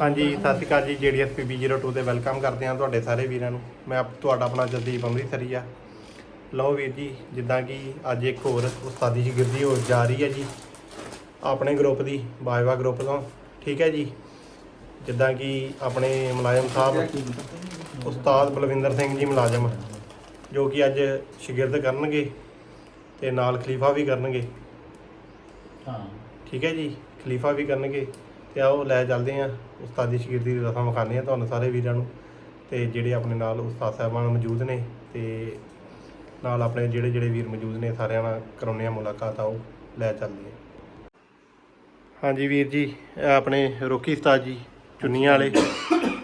ਹਾਂਜੀ ਸਤਿ ਸ਼੍ਰੀ ਅਕਾਲ ਜੀ ਜੀਡੀਐਸਪੀ 02 ਤੇ ਵੈਲਕਮ ਕਰਦੇ ਹਾਂ ਤੁਹਾਡੇ ਸਾਰੇ ਵੀਰਾਂ ਨੂੰ। ਮੈਂ ਆਪ- ਤੁਹਾਡਾ ਆਪਣਾ ਜਗਦੀਪ ਅੰਮ੍ਰਿਤਸਰੀ ਆ। ਲਓ ਵੀਰ ਜੀ ਜਿੱਦਾਂ ਕਿ ਅੱਜ ਇੱਕ ਹੋਰ ਉਸਤਾਦੀ ਸ਼ਾਗਿਰਦੀ ਹੋ ਜਾ ਰਹੀ ਹੈ ਜੀ ਆਪਣੇ ਗਰੁੱਪ ਦੀ ਬਾਜਵਾ ਗਰੁੱਪ ਤੋਂ। ਠੀਕ ਹੈ ਜੀ? ਜਿੱਦਾਂ ਕਿ ਆਪਣੇ ਮੁਲਾਜ਼ਮ ਸਾਹਿਬ ਉਸਤਾਦ ਬਲਵਿੰਦਰ ਸਿੰਘ ਜੀ ਮੁਲਾਜ਼ਮ ਜੋ ਕਿ ਅੱਜ ਸ਼ਾਗਿਰਦ ਕਰਨਗੇ ਤੇ ਨਾਲ ਖਲੀਫਾ ਵੀ ਕਰਨਗੇ। ਹਾਂ। ਠੀਕ ਹੈ ਜੀ? ਖਲੀਫਾ ਵੀ ਕਰਨਗੇ। ਤੇ ਆਓ ਲੈ ਚੱਲਦੇ ਆ। ਉਸਤਾਦੀ ਸ਼ਾਗਿਰਦੀ ਦੀ ਰਸਮ ਵਿਖਾਉਂਦੇ ਆ ਤੁਹਾਨੂੰ ਸਾਰੇ ਵੀਰਾਂ ਨੂੰ। ਤੇ ਜਿਹੜੇ ਆਪਣੇ ਨਾਲ ਉਸਤਾਦ ਸਾਹਿਬਾਨ ਮੌਜੂਦ ਨੇ ਤੇ ਨਾਲ ਆਪਣੇ ਜਿਹੜੇ ਜਿਹੜੇ ਵੀਰ ਮੌਜੂਦ ਨੇ ਸਾਰਿਆਂ ਨਾਲ ਕਰਾਉਂਦੇ ਆ ਮੁਲਾਕਾਤ ਆਓ ਲੈ ਚੱਲਦੇ ਆ। ਹਾਂਜੀ ਵੀਰ ਜੀ, ਇਹ ਆਪਣੇ ਰੋਕੀ ਉਸਤਾਦ ਜੀ, ਚੁੰਨੀਆਂ ਵਾਲੇ।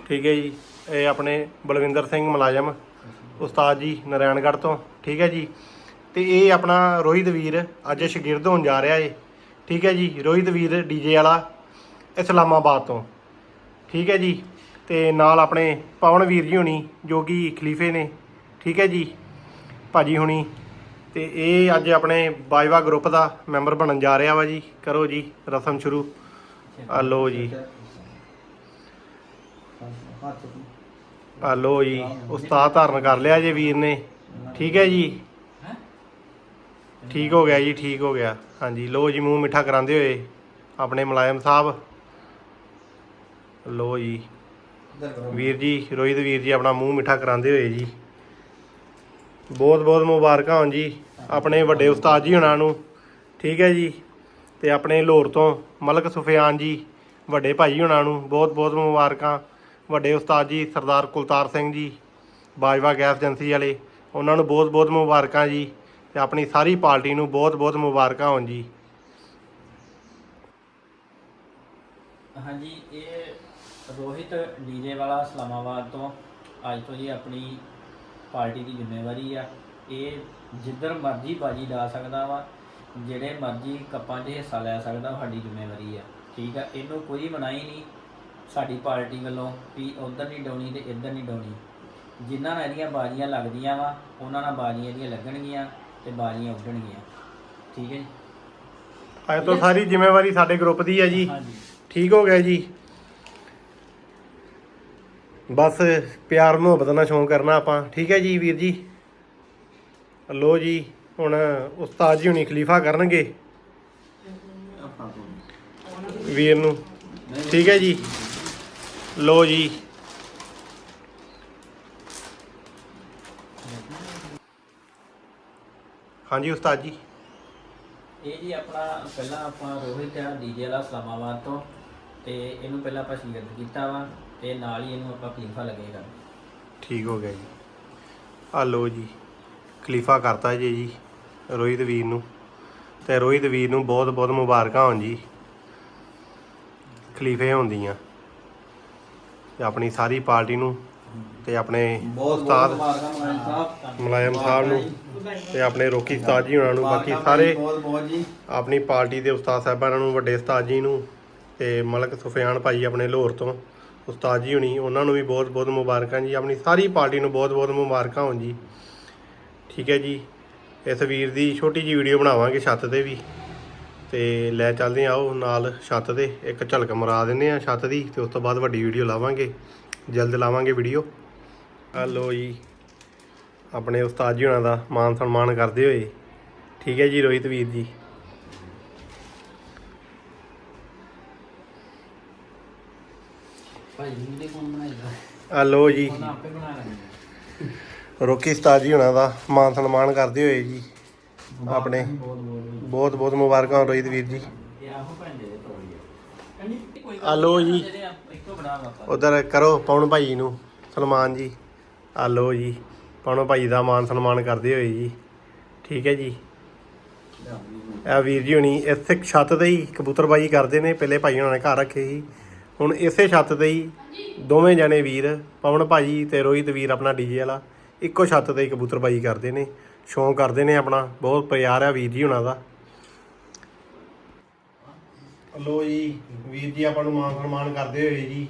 ਠੀਕ ਹੈ ਜੀ, ਇਹ ਆਪਣੇ ਬਲਵਿੰਦਰ ਸਿੰਘ ਮੁਲਾਜ਼ਮ, ਉਸਤਾਦ ਜੀ ਨਾਰਾਇਣਗੜ੍ਹ ਤੋਂ। ਠੀਕ ਹੈ ਜੀ, ਤੇ ਇਹ ਆਪਣਾ ਰੋਹਿਤ ਵੀਰ ਅੱਜ ਸ਼ਗਿਰਦ ਹੋਣ ਜਾ ਰਿਹਾ ਏ। ਠੀਕ ਹੈ ਜੀ, ਰੋਹਿਤ ਵੀਰ ਡੀਜੇ ਵਾਲਾ। ਇਸਲਾਮਾਬਾਦ ਤੋਂ। ਠੀਕ ਹੈ ਜੀ? ਤੇ ਨਾਲ ਆਪਣੇ ਪਵਨ ਵੀਰ ਜੀ ਹੋਣੀ, ਜੋ ਕਿ ਖਲੀਫੇ ਨੇ। ਠੀਕ ਹੈ ਜੀ? ਭਾਜੀ ਹੋਣੀ, ਤੇ ਇਹ ਅੱਜ ਆਪਣੇ ਬਾਜਵਾ ਗਰੁੱਪ ਦਾ ਮੈਂਬਰ ਬਣਨ ਜਾ ਰਿਹਾ ਵਾ ਜੀ। ਕਰੋ ਜੀ, ਰਸਮ ਸ਼ੁਰੂ। ਆ ਲੋ ਜੀ। ਆ ਲਓ ਜੀ। ਉਸਤਾਦ ਧਾਰਨ ਕਰ ਲਿਆ ਜੇ ਵੀਰ ਨੇ। ਠੀਕ ਹੈ ਜੀ? ਠੀਕ ਹੋ ਗਿਆ ਜੀ, ਠੀਕ ਹੋ ਗਿਆ। ਹਾਂਜੀ ਲੋ ਜੀ, ਮੂੰਹ ਮਿੱਠਾ ਕਰਾਉਂਦੇ ਹੋਏ ਆਪਣੇ ਮੁਲਾਇਮ ਸਾਹਿਬ। ਲੋ ਜੀ। ਵੀਰ ਜੀ ਰੋਹਿਤ ਵੀਰ ਜੀ ਆਪਣਾ ਮੂੰਹ ਮਿੱਠਾ ਕਰਾਉਂਦੇ ਹੋਏ ਜੀ। ਬਹੁਤ ਬਹੁਤ ਮੁਬਾਰਕਾਂ ਹੋਣ ਜੀ ਆਪਣੇ ਵੱਡੇ ਉਸਤਾਦ ਜੀ ਹੁਣਾਂ ਨੂੰ। ਠੀਕ ਹੈ ਜੀ ਤੇ ਆਪਣੇ ਲਾਹੌਰ ਤੋਂ ਮਲਕ ਸੁਫਿਆਨ ਜੀ ਵੱਡੇ ਭਾਈ ਹੁਣਾਂ ਨੂੰ ਬਹੁਤ ਬਹੁਤ ਮੁਬਾਰਕਾਂ। ਵੱਡੇ ਉਸਤਾਦ ਜੀ ਸਰਦਾਰ ਕੁਲਤਾਰ ਸਿੰਘ ਜੀ ਬਾਜਵਾ ਗੈਸ ਏਜੰਸੀ ਵਾਲੇ ਉਹਨਾਂ ਨੂੰ ਬਹੁਤ ਬਹੁਤ ਮੁਬਾਰਕਾਂ ਜੀ ਤੇ ਆਪਣੀ ਸਾਰੀ ਪਾਰਟੀ ਨੂੰ ਬਹੁਤ ਬਹੁਤ ਮੁਬਾਰਕਾਂ ਹੋਣ ਜੀ। ਹਾਂਜੀ ਇਹ ਰੋਹਿਤ ਡੀਜੇ ਵਾਲਾ ਇਸਲਾਮਾਬਾਦ ਤੋਂ। ਅੱਜ ਤੋਂ ਜੀ ਆਪਣੀ ਪਾਰਟੀ ਦੀ ਜ਼ਿੰਮੇਵਾਰੀ ਆ। ਇਹ ਜਿੱਧਰ ਮਰਜ਼ੀ ਬਾਜੀ ਲਾ ਸਕਦਾ ਵਾ ਜਿਹੜੇ ਮਰਜ਼ੀ ਕੱਪਾਂ 'ਚ ਹਿੱਸਾ ਲੈ ਸਕਦਾ ਸਾਡੀ ਜ਼ਿੰਮੇਵਾਰੀ ਆ। ਠੀਕ ਆ? ਇਹਨੂੰ ਕੋਈ ਮਨਾਹੀ ਨਹੀਂ ਸਾਡੀ ਪਾਰਟੀ ਵੱਲੋਂ ਵੀ ਉਧਰ ਨਹੀਂ ਡਾਉਣੀ ਤੇ ਇੱਧਰ ਨਹੀਂ ਡਾਉਣੀ। ਜਿਨ੍ਹਾਂ ਨਾਲ ਇਹਦੀਆਂ ਬਾਜੀਆਂ ਲੱਗਦੀਆਂ ਵਾ ਉਹਨਾਂ ਨਾਲ ਬਾਜੀਆਂ ਇਹਦੀਆਂ ਲੱਗਣਗੀਆਂ ਤੇ ਬਾਜੀਆਂ ਉੱਡਣਗੀਆਂ। ਠੀਕ ਹੈ ਜੀ? ਅੱਜ ਤੋਂ ਸਾਰੀ ਜ਼ਿੰਮੇਵਾਰੀ ਸਾਡੇ ਗਰੁੱਪ ਦੀ ਹੈ ਜੀ। ਹਾਂਜੀ। ਠੀਕ ਹੋ ਗਿਆ ਜੀ। ਬਸ ਪਿਆਰ ਮੁਹੱਬਤ ਨਾਲ ਸ਼ੌਂਕ ਕਰਨਾ ਆਪਾਂ। ਠੀਕ ਹੈ ਜੀ ਵੀਰ ਜੀ? ਲੋ ਜੀ, ਹੁਣ ਉਸਤਾਦ ਜੀ ਹੁਣੀ ਖਲੀਫਾ ਕਰਨਗੇ। ਵੀਰ ਨੂੰ। ਠੀਕ ਹੈ ਜੀ। ਲੋ ਜੀ। ਹਾਂਜੀ, ਉਸਤਾਦ ਜੀ। ਇਹ ਜੀ ਆਪਣਾ, ਪਹਿਲਾਂ ਆਪਾਂ ਰੋਹਿਤ ਆ ਡੀਜੇ ਵਾਲਾ ਇਸਲਾਮਾਬਾਦ ਤੋਂ। ਤੇ ਇਹਨੂੰ ਪਹਿਲਾਂ ਆਪਾਂ ਸ਼ਾਗਿਰਦ ਕੀਤਾ ਵਾ। ਤੇ ਨਾਲ ਹੀ ਇਹਨੂੰ ਆਪਾਂ ਖਲੀਫਾ ਲੱਗੇਗਾ ਠੀਕ ਹੋ ਗਿਆ ਜੀ। ਆ ਲੋ ਜੀ ਖਲੀਫਾ ਕਰਤਾ ਜੀ ਜੀ ਰੋਹਿਤ ਵੀਰ ਨੂੰ। ਤੇ ਰੋਹਿਤ ਵੀਰ ਨੂੰ ਬਹੁਤ ਬਹੁਤ ਮੁਬਾਰਕਾਂ ਹੋਣ ਜੀ। ਖਲੀਫੇ ਹੁੰਦੀਆਂ ਤੇ ਆਪਣੀ ਸਾਰੀ ਪਾਰਟੀ ਨੂੰ ਤੇ ਆਪਣੇ ਉਸਤਾਦ ਸਾਹਿਬ। ਮੁਲਾਇਮ ਸਾਹਿਬ ਨੂੰ ਤੇ ਆਪਣੇ ਰੋਕੀ ਉਸਤਾਦ ਜੀ ਉਹਨਾਂ ਨੂੰ। ਬਾਕੀ ਸਾਰੇ ਆਪਣੀ ਪਾਰਟੀ ਦੇ ਉਸਤਾਦ ਸਾਹਿਬਾਨਾਂ ਨੂੰ ਵੱਡੇ ਉਸਤਾਦ ਜੀ ਨੂੰ ਤੇ ਮਲਕ ਸੁਫਿਆਨ ਭਾਈ ਆਪਣੇ ਲਾਹੌਰ ਤੋਂ। ਉਸਤਾਦ ਜੀ ਹੁਣੀ, ਉਹਨਾਂ ਨੂੰ ਵੀ ਬਹੁਤ ਬਹੁਤ ਮੁਬਾਰਕਾਂ ਜੀ, ਆਪਣੀ ਸਾਰੀ ਪਾਰਟੀ ਨੂੰ ਬਹੁਤ ਬਹੁਤ ਮੁਬਾਰਕਾਂ ਹੋਣ ਜੀ। ਠੀਕ ਹੈ ਜੀ, ਇਸ ਵੀਰ ਦੀ ਛੋਟੀ ਜੀ ਵੀਡੀਓ ਬਣਾਵਾਂਗੇ ਛੱਤ ਤੇ ਵੀ। ਤੇ ਲੈ ਚੱਲਦੇ ਹਾਂ ਆਓ ਨਾਲ ਛੱਤ ਤੇ, ਇੱਕ ਝਲਕ ਮਰਾ ਦਿੰਦੇ ਆ ਛੱਤ ਦੀ, ਤੇ ਉਸ ਤੋਂ ਬਾਅਦ ਵੱਡੀ ਵੀਡੀਓ ਲਾਵਾਂਗੇ। ਜਲਦ ਲਾਵਾਂਗੇ ਵੀਡੀਓ। ਆ ਜੀ, ਆਪਣੇ ਉਸਤਾਦ ਜੀ ਹੁਣਾਂ ਦਾ ਮਾਨ ਸਨਮਾਨ ਕਰਦੇ ਹੋਏ। ਠੀਕ ਹੈ ਜੀ, ਰੋਹਿਤ ਵੀਰ ਜੀ। ਭਾਈ ਆ ਲੋ ਜੀ। ਉਹਨਾਂ ਆਪੇ ਬਣਾ ਲੈਣੀ ਰੋਕੀ ਉਸਤਾਦ ਜੀ ਹੁਣਾਂ ਦਾ ਮਾਨ ਸਨਮਾਨ ਕਰਦੇ ਹੋਏ ਜੀ ਆਪਣੇ। ਬਹੁਤ ਬਹੁਤ ਬਹੁਤ ਬਹੁਤ ਮੁਬਾਰਕਾਂ ਰੋਹਿਤ ਵੀਰ ਜੀ। ਇਹ ਆਹੋ ਭੰਡੇ ਦੇ ਤੋੜੀਏ ਆ। ਲੋ ਜੀ। ਜਿਹੜੇ ਆ ਇੱਕੋ ਬਣਾ ਵਾ ਉਧਰ ਕਰੋ ਪਵਨ ਭਾਈ ਨੂੰ ਸਨਮਾਨ ਜੀ। ਆ ਲੋ ਜੀ ਪਵਨ ਭਾਈ ਦਾ ਮਾਨ ਸਨਮਾਨ ਕਰਦੇ ਹੋਏ ਜੀ। ਠੀਕ ਹੈ ਜੀ। ਇਹ ਵੀਰ ਜੀ ਹੁਣੀ ਇਸੇ ਛੱਤ ਤੇ ਹੀ ਕਬੂਤਰਬਾਜੀ ਕਰਦੇ ਨੇ ਪਹਿਲੇ ਭਾਈ ਉਹਨਾਂ ਨੇ ਘਰ ਰੱਖੇ ਸੀ। ਹੁਣ ਇਸੇ ਛੱਤ ਤੇ ਹੀ ਦੋਵੇਂ ਜਣੇ ਵੀਰ, ਪਵਨ ਭਾਜੀ ਤੇ ਰੋਹਿਤ ਵੀਰ ਆਪਣਾ ਡੀਜੇ ਵਾਲਾ, ਇੱਕੋ ਛੱਤ ਤੇ ਹੀ ਕਬੂਤਰਬਾਜੀ ਕਰਦੇ ਨੇ, ਸ਼ੌਂਕ ਕਰਦੇ ਨੇ ਆਪਣਾ, ਬਹੁਤ ਪਿਆਰ ਆ ਵੀਰ ਜੀ ਉਹਨਾਂ ਦਾ। ਲੋ ਜੀ, ਵੀਰ ਜੀ ਆਪਾਂ ਨੂੰ ਮਾਨ ਸਨਮਾਨ ਕਰਦੇ ਹੋਏ ਜੀ।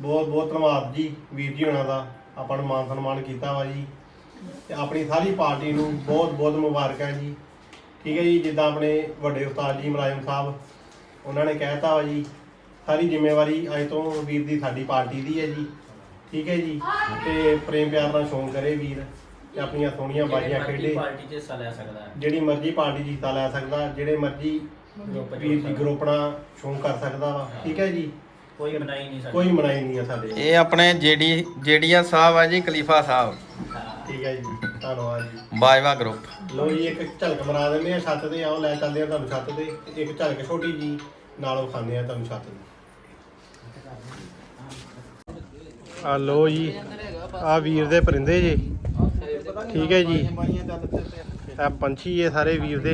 ਬਹੁਤ ਬਹੁਤ ਧੰਨਵਾਦ ਜੀ ਵੀਰ ਜੀ ਉਹਨਾਂ ਦਾ, ਆਪਾਂ ਨੂੰ ਮਾਨ ਸਨਮਾਨ ਕੀਤਾ ਵਾ ਜੀ। ਤੇ ਆਪਣੀ ਸਾਰੀ ਪਾਰਟੀ ਨੂੰ ਬਹੁਤ ਬਹੁਤ ਮੁਬਾਰਕਾਂ ਜੀ। ਠੀਕ ਹੈ ਜੀ, ਜਿੱਦਾਂ ਆਪਣੇ ਵੱਡੇ ਉਸਤਾਦ ਜੀ ਮੁਲਾਜ਼ਮ ਸਾਹਿਬ, ਉਹਨਾਂ ਨੇ ਕਹਿਤਾ ਵਾ ਜੀ ਸਾਰੀ ਜ਼ਿੰਮੇਵਾਰੀ ਅੱਜ ਤੋਂ ਵੀਰ ਦੀ ਸਾਡੀ ਪਾਰਟੀ ਦੀ ਹੈ ਜੀ। ਠੀਕ ਹੈ ਜੀ। ਤੇ ਪ੍ਰੇਮ ਪਿਆਰ ਨਾਲ ਸ਼ੌਂਕ ਕਰੇ ਵੀਰ ਤੇ ਆਪਣੀਆਂ ਸੋਹਣੀਆਂ ਬਾਜ਼ੀਆਂ ਖੇਡੇ। ਪਾਰਟੀ 'ਚ ਹਿੱਸਾ ਲੈ ਸਕਦਾ ਹੈ। ਜਿਹੜੀ ਮਰਜ਼ੀ ਪਾਰਟੀ ਜੀਤਾ ਲੈ ਸਕਦਾ ਜਿਹੜੇ ਮਰਜ਼ੀ ਗਰੁੱਪ 'ਚ ਵੀਰ ਦੀ ਗਰੁੱਪਣਾ ਸ਼ੌਂਕ ਕਰ ਸਕਦਾ ਵਾ। ਠੀਕ ਹੈ ਜੀ। ਕੋਈ ਬਣਾਈ ਨਹੀਂ ਸਕਦਾ ਕੋਈ ਮਨਾਈ ਨਹੀਂ ਆ ਸਾਡੇ ਇਹ ਆਪਣੇ ਜੇਡੀ ਜੇਡੀਆ ਸਾਹਿਬ ਆ ਜੀ ਖਲੀਫਾ ਸਾਹਿਬ। ਠੀਕ ਹੈ ਜੀ। ਧੰਨਵਾਦ ਜੀ। ਬਾਜਵਾ ਗਰੁੱਪ। ਲੋ ਜੀ ਇੱਕ ਝਲਕ ਮਰਾ ਦਿੰਦੇ ਆ ਛੱਤ ਤੇ। ਆਓ ਲੈ ਚੱਲਦੇ ਆ ਤੁਹਾਨੂੰ ਛੱਤ ਤੇ। ਤੇ ਇੱਕ ਝਲਕ ਛੋਟੀ ਜੀ ਨਾਲੋਂ ਖਾਂਦੇ ਆ ਤੁਹਾਨੂੰ ਛੱਤ ਦੀ ਆ ਲੋ ਜੀ, ਆ ਵੀਰ ਦੇ ਪਰਿੰਦੇ ਜੀ। ਠੀਕ ਹੈ ਜੀ। ਇਹ ਪੰਛੀ ਇਹ ਸਾਰੇ ਵੀਰ ਦੇ।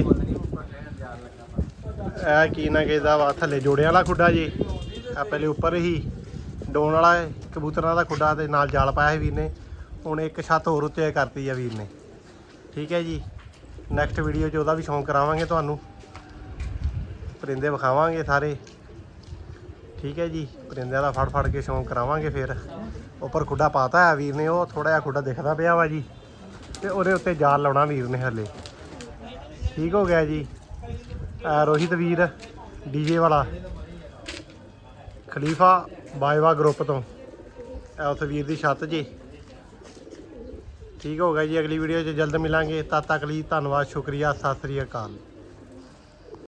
ਇਹ ਕੀ ਨਾ ਕਿਹਦਾ ਵਾ, ਥੱਲੇ ਜੋੜਿਆਂ ਵਾਲਾ ਖੁੱਡਾ ਜੀ। ਆ ਪਹਿਲੇ ਉੱਪਰ ਹੀ ਡੋਣ ਵਾਲਾ ਕਬੂਤਰਾਂ ਦਾ ਖੁੱਡਾ ਤੇ ਨਾਲ ਜਾਲ ਪਾਇਆ ਸੀ ਵੀਰ ਨੇ। ਹੁਣ ਇੱਕ ਛੱਤ ਹੋਰ ਉੱਤੇ ਕਰਤੀ ਆ ਵੀਰ ਨੇ। ਠੀਕ ਹੈ ਜੀ। ਨੈਕਸਟ ਵੀਡੀਓ 'ਚ ਉਹਦਾ ਵੀ ਸ਼ੌਂਕ ਕਰਾਵਾਂਗੇ ਤੁਹਾਨੂੰ। ਪਰਿੰਦੇ ਵਿਖਾਵਾਂਗੇ ਸਾਰੇ। ਠੀਕ ਹੈ ਜੀ, ਪਰਿੰਦਿਆਂ ਦਾ ਫੜ ਫੜ ਕੇ ਸ਼ੌਂਕ ਕਰਾਵਾਂਗੇ ਫਿਰ। ਉੱਪਰ ਖੁੱਡਾ ਪਾਤਾ ਹੈ ਵੀਰ ਨੇ, ਉਹ ਥੋੜਾ ਜਿਹਾ ਖੁੱਡਾ ਦਿਖਦਾ ਪਿਆ ਵਾ ਜੀ। ਤੇ ਉਹਦੇ ਉੱਤੇ ਜਾਲ ਲਾਉਣਾ ਵੀਰ ਨੇ ਹਲੇ। ਠੀਕ ਹੋ ਗਿਆ ਜੀ। ਆ ਰੋਹਿਤ ਵੀਰ ਡੀਜੇ ਵਾਲਾ। ਖਲੀਫਾ ਬਾਇਵਾ ਗਰੁੱਪ ਤੋਂ। ਇਹ ਉਸ ਵੀਰ ਦੀ ਛੱਤ ਜੀ। ਠੀਕ ਹੋ ਗਿਆ ਜੀ, ਅਗਲੀ ਵੀਡੀਓ 'ਚ ਜਲਦ ਮਿਲਾਂਗੇ। ਤਦ ਤੱਕ ਲਈ ਧੰਨਵਾਦ, ਸ਼ੁਕਰੀਆ, ਸਤਿ ਸ੍ਰੀ ਅਕਾਲ।